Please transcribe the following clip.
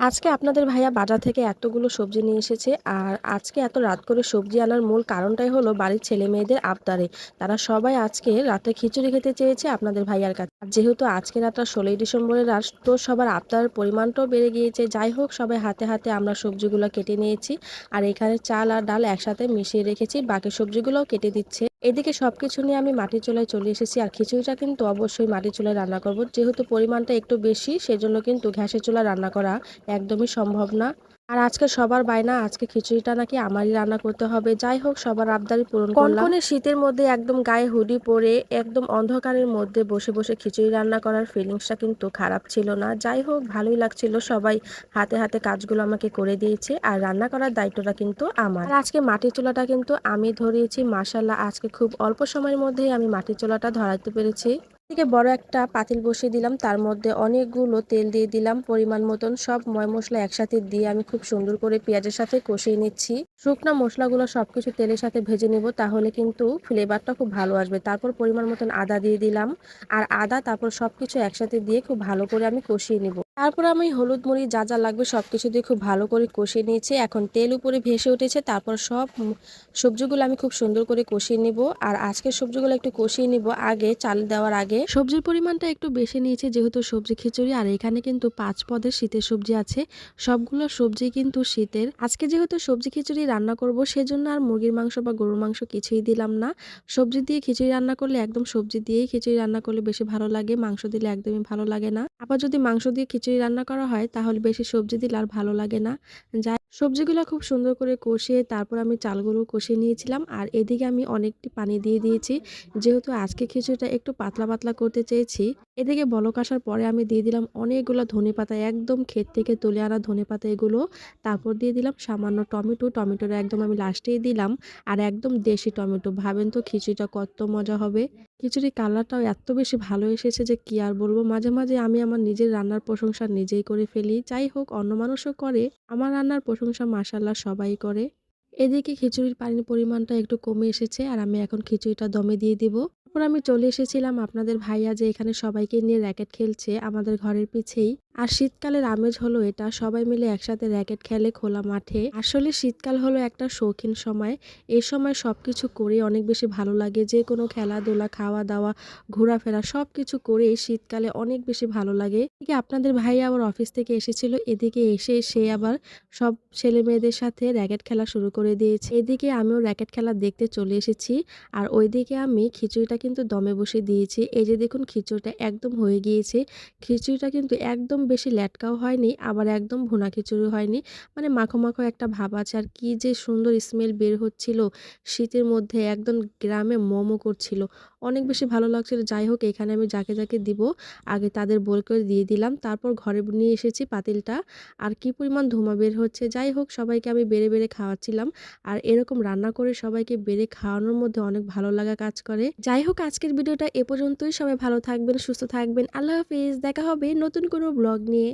আজকে আপনাদের ভাইয়া বাজার থেকে এতগুলো সবজি নিয়ে এসেছে আর আজকে এত রাত করে সবজি আনার মূল কারণটাই হলো বাড়ির ছেলে মেয়েদের আবদারে। তারা সবাই আজকে রাতে খিচুড়ি খেতে চেয়েছে আপনাদের ভাইয়ার কাছে। যেহেতু আজকে রাতটা ষোলোই ডিসেম্বরের রাত, তো সবার আবদারের পরিমাণটাও বেড়ে গিয়েছে। যাই হোক, সবাই হাতে হাতে আমরা সবজিগুলো কেটে নিয়েছি। আর এখানে চাল আর ডাল একসাথে মিশিয়ে রেখেছি। বাকি সবজিগুলোও কেটে দিচ্ছে। এদিকে সব কিছু নিয়ে আমি মাটির চুলায় চলে এসেছি। আর খিচুড়িটা কিন্তু অবশ্যই মাটির চুলায় রান্না করব। যেহেতু পরিমাণটা একটু বেশি, সেজন্য কিন্তু ঘ্যাসের চুলা রান্না করা একদমই সম্ভব না। আর আজকে সবার বায়না আজকে খিচুড়িটা নাকি আমারই রান্না করতে হবে। যাই হোক, সবার আবদারি পূরণ করলাম। শীতের মধ্যে একদম গায়ে হুডি পরে একদম অন্ধকারের মধ্যে বসে বসে খিচুড়ি রান্না করার ফিলিংসটা কিন্তু খারাপ ছিল না। যাই হোক, ভালোই লাগছিল। সবাই হাতে হাতে কাজগুলো আমাকে করে দিয়েছে আর রান্না করার দায়িত্বটা কিন্তু আমার। আজকে মাটির চুলাটা কিন্তু আমি ধরিয়েছি। মাসাল্লাহ আজকে খুব অল্প সময়ের মধ্যেই আমি মাটির চুলাটা ধরাইতে পেরেছি। থেকে বড় একটা পাতিল বসিয়ে দিলাম। তার মধ্যে অনেকগুলো তেল দিয়ে দিলাম। পরিমাণ মতন সব ময় মশলা একসাথে দিয়ে আমি খুব সুন্দর করে পেঁয়াজের সাথে কষিয়ে নিচ্ছি। শুকনো মশলাগুলো সব কিছু তেলের সাথে ভেজে নেব, তাহলে কিন্তু ফ্লেভারটা খুব ভালো আসবে। তারপর পরিমাণ মতন আদা দিয়ে দিলাম। আর আদা, তারপর সব কিছু একসাথে দিয়ে খুব ভালো করে আমি কষিয়ে নিব। তারপর আমি হলুদ মুড়ি যা যা লাগবে সব কিছু দিয়ে খুব ভালো করে কষিয়ে নিয়েছি। এখন তেল উপরে ভেসে উঠেছে, তারপর সব সবজিগুলো আমি খুব সুন্দর করে কষিয়ে নিব। আর আজকের সবজিগুলো একটু কষিয়ে নিব আগে, চাল দেওয়ার আগে। সবজির পরিমাণটা একটু বেশি নিয়েছে, যেহেতু সবজি খিচুড়ি, আর এখানে কিন্তু পাঁচ পদের শীতের সবজি আছে। সবগুলো সবজি কিন্তু শীতের। আজকে যেহেতু সবজি খিচুড়ি রান্না করব, সেজন্য আর মুরগির মাংস বা গরুর মাংস কিছুই দিলাম না। সবজি দিয়ে খিচুড়ি রান্না করলে একদম সবজি দিয়েই খিচুড়ি রান্না করলে বেশি ভালো লাগে, মাংস দিলে একদমই ভালো লাগে না। আবার যদি মাংস দিয়ে খিচুড়ি রান্না করা হয়, তাহলে বেশি সবজি দিলে আর ভালো লাগে না। যাই, সবজিগুলো খুব সুন্দর করে কষিয়ে তারপর আমি চালগুলো কষিয়ে নিয়েছিলাম। আর এদিকে আমি অনেকটি পানি দিয়ে দিয়েছি। যেহেতু আজকে খিচুড়িটা একটু পাতলা পাতলা করতে চেয়েছি এদিকে বলক আসার পরে আমি দিয়ে দিলাম অনেকগুলো ধনে পাতা, একদম ক্ষেত থেকে তুলে আনা ধনে পাতা এগুলো। তারপর দিয়ে দিলাম সামান্য টমেটো টমেটোর একদম আমি লাস্টেই দিলাম। আর একদম দেশি টমেটো, ভাবেন তো খিচুড়িটা কত মজা হবে। খিচুড়ি কালারটাও এত বেশি ভালো এসেছে যে কি আর বলব, মাঝে মাঝে আমি আমার নিজের রান্নার প্রশংসা নিজেই করে ফেলি। যাই হোক, অন্য মানুষও করে, আমার রান্নার প্রশংসা মাসাল্লাহ সবাই করে। এদিকে খিচুড়ির পানির পরিমাণটা একটু কমে এসেছে আর আমি এখন খিচুড়িটা দমে দিয়ে দিব। তারপর আমি চলে এসেছিলাম আপনাদের ভাইয়া যে এখানে সবাইকে নিয়ে র্যাকেট খেলছে আমাদের ঘরের পিছেই। আর শীতকালের আমেজ হলো এটা। সবাই মিলে একসাথে র্যাকেট খেলে খোলা মাঠে। আসলে শীতকাল হলো একটা শৌখিন সময়। এই সময় সব কিছু করে অনেক বেশি ভালো লাগে। যে কোনো খেলাধুলা খাওয়া দাওয়া ঘোরাফেরা সব কিছু করে শীতকালে অনেক বেশি ভালো লাগে। এদিকে আপনাদের ভাই আবার অফিস থেকে এসেছিল। এদিকে এসে সে আবার সব ছেলে মেয়েদের সাথে র্যাকেট খেলা শুরু করে দিয়েছে। এদিকে আমিও র্যাকেট খেলা দেখতে চলে এসেছি। আর ওইদিকে আমি খিচুড়িটা কিন্তু দমে বসে দিয়েছি। এই যে দেখুন খিচুড়িটা একদম হয়ে গিয়েছে। খিচুড়িটা কিন্তু একদম বেশি ল্যাটকাও হয়নি, আবার একদম ভুনা খিচুড়ি হয়নি। মানে মাখো মাখো একটা ভাব আছে আর কী যে সুন্দর স্মেল বের হচ্ছিল, শীতের মধ্যে একদম গ্রামে মোমো করছিল। অনেক বেশি ভালো লাগছিল যাই হোক, এখানে আমি যাকে যাকে দিব, আগে তাদের বল করে দিয়ে দিলাম। তারপর ঘরে নিয়ে এসেছি পাতিলটা। আর কি পরিমাণ ধোঁয়া বের হচ্ছে, যাই হোক, সবাইকে আমি বেড়ে বেড়ে খাওয়াচ্ছিলাম। আর এরকম রান্না করে সবাইকে বেড়ে খাওয়ানোর মধ্যে অনেক ভালো লাগা কাজ করে। যাই হোক, আজকের ভিডিওটা এ পর্যন্তই। সবাই ভালো থাকবেন, সুস্থ থাকবেন। আল্লাহ হাফিজ। দেখা হবে নতুন কোনো ব্লগ নিয়ে।